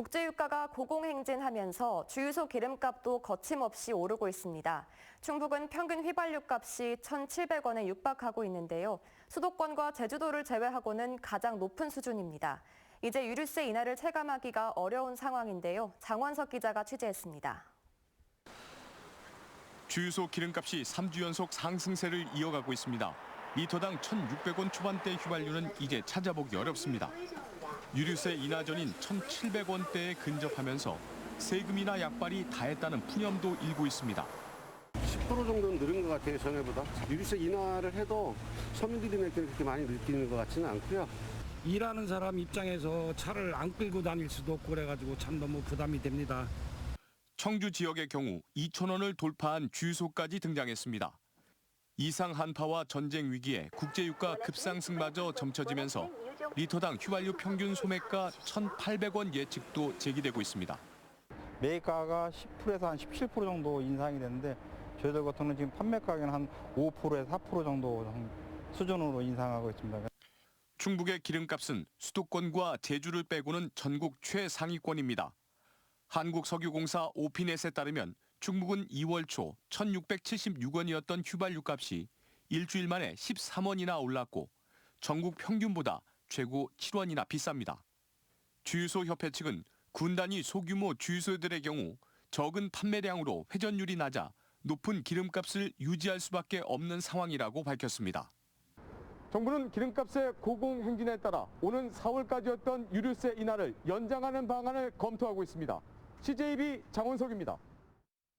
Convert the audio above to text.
국제유가가 고공행진하면서 주유소 기름값도 거침없이 오르고 있습니다. 충북은 평균 휘발유 값이 1,700원에 육박하고 있는데요. 수도권과 제주도를 제외하고는 가장 높은 수준입니다. 이제 유류세 인하를 체감하기가 어려운 상황인데요. 장원석 기자가 취재했습니다. 주유소 기름값이 3주 연속 상승세를 이어가고 있습니다. 리터당 1,600원 초반대 휘발유는 이제 찾아보기 어렵습니다. 유류세 인하 전인 1,700원대에 근접하면서 세금이나 약발이 다했다는 푸념도 일고 있습니다. 10% 정도는 늘은 것 같아요, 전에보다. 유류세 인하를 해도 서민들이 그렇게 많이 느끼는 것 같지는 않고요. 일하는 사람 입장에서 차를 안 끌고 다닐 수도 없고 그래가지고 참 너무 부담이 됩니다. 청주 지역의 경우 2,000원을 돌파한 주유소까지 등장했습니다. 이상 한파와 전쟁 위기에 국제유가 급상승마저 점쳐지면서 리터당 휘발유 평균 소매가 1,800원 예측도 제기되고 있습니다. 매가가 10%에서 한 17% 정도 인상이 됐는데 저희들 같은 경우는 지금 판매 가격은 한 5%에서 4% 정도 수준으로 인상하고 있습니다. 충북의 기름값은 수도권과 제주를 빼고는 전국 최상위권입니다. 한국석유공사 오피넷에 따르면 충북은 2월 초 1,676원이었던 휘발유 값이 일주일 만에 13원이나 올랐고 전국 평균보다 최고 7원이나 비쌉니다. 주유소 협회 측은 군단위 소규모 주유소들의 경우 적은 판매량으로 회전율이 낮아 높은 기름값을 유지할 수밖에 없는 상황이라고 밝혔습니다. 정부는 기름값의 고공 행진에 따라 오는 4월까지였던 유류세 인하를 연장하는 방안을 검토하고 있습니다. CJB 장원석입니다.